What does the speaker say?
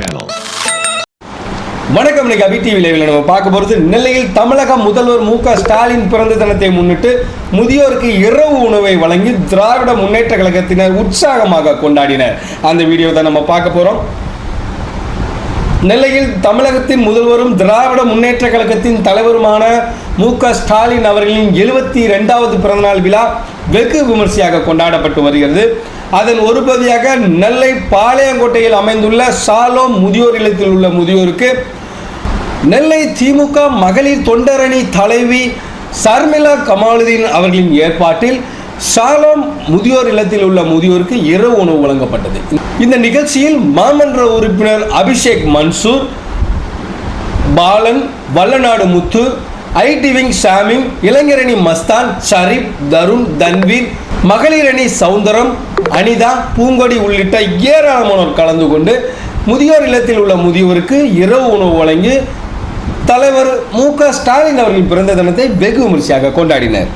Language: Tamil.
subscribe channel. வணக்கம் இன்னைக்கு அபி டிவி நம்ம பார்க்க போகிறது நெல்லையில் தமிழக முதல்வர் மு க ஸ்டாலின் பிறந்த தினத்தை முன்னிட்டு முதியோருக்கு இரவு உணவை வழங்கி திராவிட முன்னேற்ற கழகத்தினர் உற்சாகமாக கொண்டாடினர் அந்த வீடியோ தான் நம்ம பார்க்க போகிறோம் நெல்லையில் தமிழகத்தின் முதல்வரும் திராவிட முன்னேற்ற கழகத்தின் தலைவருமான மு க ஸ்டாலின் அவர்களின் எழுபத்தி ரெண்டாவது பிறந்தநாள் விழா வெகு விமர்சையாக கொண்டாடப்பட்டு வருகிறது. அதன் ஒரு பகுதியாக நெல்லை பாளையங்கோட்டையில் அமைந்துள்ள சாலோம் முதியோர் இல்லத்தில் உள்ள முதியோருக்கு நெல்லை திமுக மகளிர் தொண்டரணி தலைவி சர்மிளா கமாலுதீன் அவர்களின் ஏற்பாட்டில் ஷாலோம் முதியோர் இல்லத்தில் உள்ள முதியோருக்கு இரவு உணவு வழங்கப்பட்டது. இந்த நிகழ்ச்சியில் மாமன்ற உறுப்பினர் அபிஷேக் மன்சூர் பாலன் வல்லநாடு முத்து ஐடி விங் ஷாமிம் இளைஞரணி மஸ்தான் ஷரீப் தருண் தன்வீர் மகளிரணி சவுந்தரம் அனிதா பூங்கொடி உள்ளிட்ட ஏராளமானோர் கலந்து கொண்டு முதியோர் இல்லத்தில் உள்ள முதியோருக்கு இரவு உணவு வழங்கி தலைவர் மு க ஸ்டாலின் அவர்கள் பிறந்த தினத்தை வெகு விமர்சையாக கொண்டாடினர்.